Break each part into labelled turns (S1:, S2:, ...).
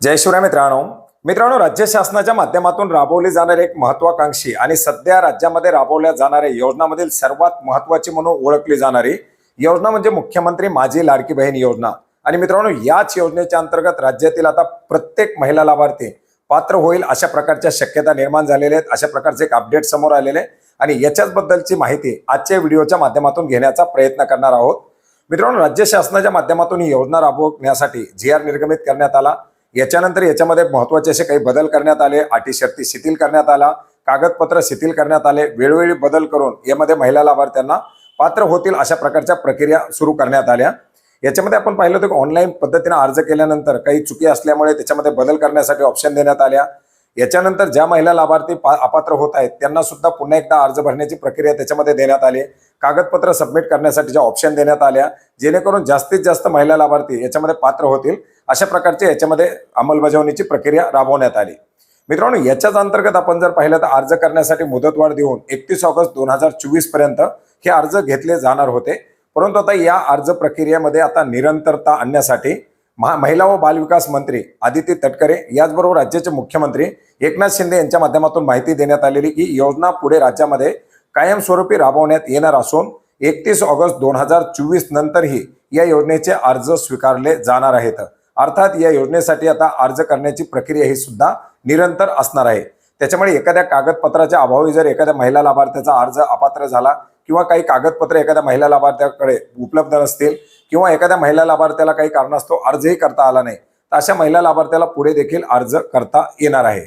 S1: जय शिवराय मित्रांनो. मित्रांनो राज्य शासनाच्या माध्यमातून राबवली जाणारी एक महत्वाकांक्षी आणि सध्या राज्यामध्ये राबवल्या जाणाऱ्या योजनामधील सर्वात महत्वाची म्हणून ओळखली जाणारी योजना म्हणजे मुख्यमंत्री माझी लाडकी बहीण योजना. आणि मित्रांनो याच योजनेच्या अंतर्गत राज्यातील आता प्रत्येक महिला लाभार्थी पात्र होईल अशा प्रकारच्या शक्यता निर्माण झालेल्या आहेत अशा प्रकारचे एक अपडेट समोर आलेले आहे आणि याच्याच बद्दलची माहिती आजच्या व्हिडिओच्या माध्यमातून घेण्याचा प्रयत्न करणार आहोत. मित्रांनो राज्य शासनाच्या माध्यमातून ही योजना राबवण्यासाठी जी आर निर्गमित करण्यात आला. याच्यानंतर याच्यामध्ये महत्त्वाचे असे काही बदल करण्यात आले अटी शर्ती शिथिल करण्यात आला कागदपत्र शिथिल करण्यात आले वेळोवेळी बदल करून यामध्ये महिला लाभार्थ्यांना पात्र होतील अशा प्रकारच्या प्रक्रिया सुरू करण्यात आल्या. याच्यामध्ये आपण पाहिलं होतं की ऑनलाईन पद्धतीने अर्ज केल्यानंतर काही चुकी असल्यामुळे त्याच्यामध्ये बदल करण्यासाठी ऑप्शन देण्यात आल्या. याच्यानंतर ज्या महिला लाभार्थी पा- अपात्र होत आहेत त्यांना सुद्धा पुन्हा एकदा अर्ज भरण्याची प्रक्रिया त्याच्यामध्ये देण्यात आली कागदपत्र सबमिट करण्यासाठीच्या ऑप्शन देण्यात आल्या जेणेकरून जास्तीत जास्त महिला लाभार्थी याच्यामध्ये पात्र होतील. अशा प्रकारचे याच्यामध्ये अंमलबजावणीची प्रक्रिया राबवण्यात आली. मित्रांनो याच्याच अंतर्गत आपण जर पाहिलं तर अर्ज करण्यासाठी मुदतवाढ देऊन एकतीस ऑगस्ट दोन हजार चोवीसपर्यंत हे अर्ज घेतले जाणार होते. परंतु आता या अर्ज प्रक्रियेमध्ये आता निरंतरता आणण्यासाठी महा महिला व बालविकास मंत्री आदिती तटकरे याचबरोबर राज्याचे मुख्यमंत्री एकनाथ शिंदे यांच्या माध्यमातून माहिती देण्यात आलेली की योजना पुढे राज्यामध्ये कायमस्वरूपी राबवण्यात येणार असून एकतीस ऑगस्ट दोन हजार चोवीस नंतरही या योजनेचे अर्ज स्वीकारले जाणार आहेत. अर्थात या योजनेसाठी आता अर्ज करण्याची प्रक्रिया ही सुद्धा निरंतर असणार आहे. त्याच्यामुळे एखाद्या कागदपत्राच्या अभावी जर एखाद्या महिला लाभार्थ्याचा अर्ज अपात्र झाला किंवा काही कागदपत्र एखाद्या महिला लाभार्थ्याकडे उपलब्ध नसतील किंवा एखाद्या महिला लाभार्थ्याला काही कारणास्तव अर्जही करता आला नाही तर अशा महिला लाभार्थ्याला पुढे देखील अर्ज करता येणार आहे.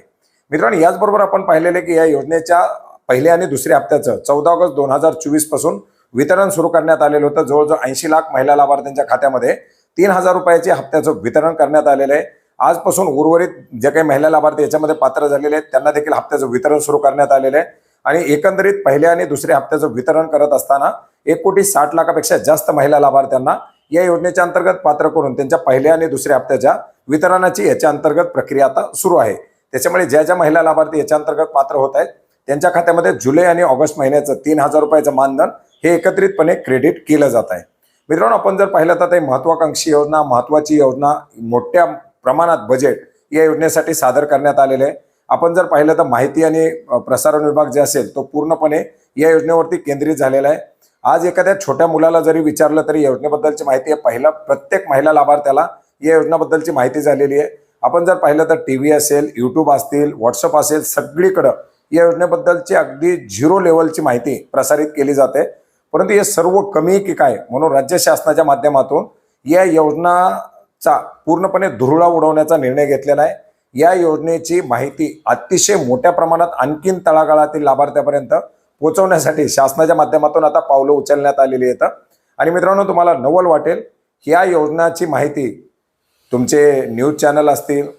S1: मित्रांनो याचबरोबर आपण पाहिलेले की या योजनेच्या पहिल्या आणि दुसऱ्या हप्त्याचं चौदा ऑगस्ट दोन हजार चोवीसपासून वितरण सुरू करण्यात आलेलं होतं. जवळजवळ ऐंशी लाख महिला लाभार्थ्यांच्या खात्यामध्ये तीन हजार रुपयाचे हप्त्याचं वितरण करण्यात आलेलं आहे. आजपासून उर्वरित जे काही महिला लाभार्थी याच्यामध्ये पात्र झालेले आहेत त्यांना देखील हप्त्याचं वितरण सुरू करण्यात आलेलं आहे. आणि एकंदरीत पहिल्या आणि दुसऱ्या हप्त्याचं वितरण करत असताना एक कोटी साठ लाखापेक्षा जास्त महिला लाभार्थ्यांना या योजनेच्या अंतर्गत पात्र करून त्यांच्या पहिल्या आणि दुसऱ्या हप्त्याच्या वितरणाची याच्या अंतर्गत प्रक्रिया आता सुरू आहे. त्याच्यामुळे ज्या ज्या महिला लाभार्थी याच्या अंतर्गत पात्र होत आहेत त्यांच्या खात्यामध्ये जुलै आणि ऑगस्ट महिन्याचं तीन हजार रुपयाचं मानधन हे एकत्रितपणे क्रेडिट केलं जात आहे. मित्रांनो आपण जर पाहिलं तर ते महत्वाकांक्षी योजना महत्वाची योजना मोठ्या प्रमाणात बजेट या योजनेसाठी सादर करण्यात आलेले आहे. आपण जर पाहिलं तर माहिती आणि प्रसारण विभाग जे असेल तो पूर्णपणे या योजनेवरती केंद्रित झालेला आहे. आज एखाद्या छोट्या मुलाला जरी विचारलं तरी योजनेबद्दलची माहिती आहे. पहिला प्रत्येक महिला लाभार्थ्याला या योजनेबद्दलची माहिती झालेली आहे. आपण जर पाहिलं तर टी व्ही असेल यूट्यूब असतील व्हॉट्सअप असेल सगळीकडं या योजनेबद्दलची अगदी झिरो लेवलची माहिती प्रसारित केली जाते. परंतु हे सर्व कमी की काय म्हणून राज्य शासनाच्या माध्यमातून या योजनाचा पूर्णपणे धुरळा उडवण्याचा निर्णय घेतलेला आहे. या योजनेची माहिती अतिशय मोठ्या प्रमाणात आणखीन तळागाळातील लाभार्थ्यापर्यंत पोहोचवण्यासाठी शासनाच्या माध्यमातून आता पावलं उचलण्यात आलेली आहेत. आणि मित्रांनो तुम्हाला नवल वाटेल या योजनाची माहिती तुमचे न्यूज चॅनल असतील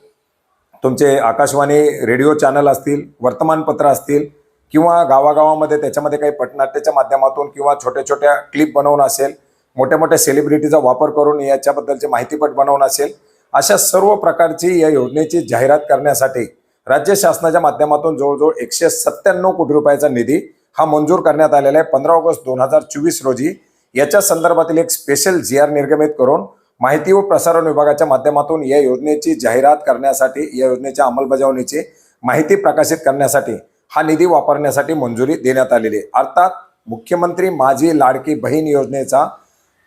S1: तुमचे आकाशवाणी रेडिओ चॅनल असतील वर्तमानपत्र असतील किंवा गावागावामध्ये त्याच्यामध्ये काही पटनाट्याच्या माध्यमातून किंवा छोट्या छोट्या क्लिप बनवणं असेल मोठ्या मोठ्या सेलिब्रिटीचा वापर करून याच्याबद्दलची माहितीपट बनवणं असेल अशा सर्व प्रकारची या योजनेची जाहिरात करण्यासाठी राज्य शासनाच्या माध्यमातून जवळजवळ एकशे सत्त्याण्णव कोटी रुपयाचा निधी हा मंजूर करण्यात आलेला आहे. पंधरा ऑगस्ट दोन हजार चोवीस रोजी. याच्या संदर्भातील एक स्पेशल जी आर निर्गमित करून माहिती व प्रसारण विभागाच्या माध्यमातून या योजनेची जाहिरात करण्यासाठी या योजनेच्या अंमलबजावणीची माहिती प्रकाशित करण्यासाठी हा निधी वापरण्यासाठी मंजुरी देण्यात आलेली आहे. अर्थात मुख्यमंत्री माझी लाडकी बहीण योजनेचा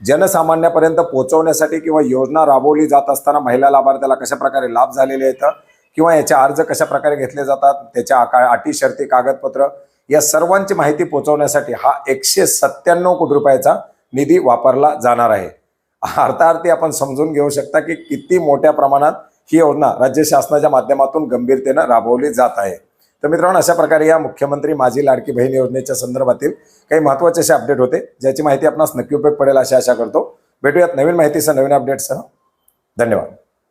S1: जनसामान्यापर्यंत पोहोचवण्यासाठी किंवा योजना राबवली जात असताना महिला लाभार्थ्याला कशा प्रकारे लाभ झालेले आहेत किंवा याचे अर्ज कशा प्रकारे घेतले जातात त्याच्या अटी शर्ती कागदपत्र या सर्वांची माहिती पोहोचवण्यासाठी हा एकशे सत्त्याण्णव कोटी रुपयाचा निधी वापरला जाणार आहे. अर्थार्थी आपण समजून घेऊ शकता की किती मोठ्या प्रमाणात ही योजना राज्य शासनाच्या माध्यमातून गंभीरतेनं राबवली जात आहे. तर मित्रांनो अशा प्रकारे या मुख्यमंत्री माझी लाडकी बहीण योजनेच्या संदर्भातील काही महत्त्वाचे असे अपडेट होते ज्याची माहिती आपणास नक्की उपयोग पडेल अशी आशा करतो. भेटूयात नवीन माहितीसह नवीन अपडेटसह. धन्यवाद.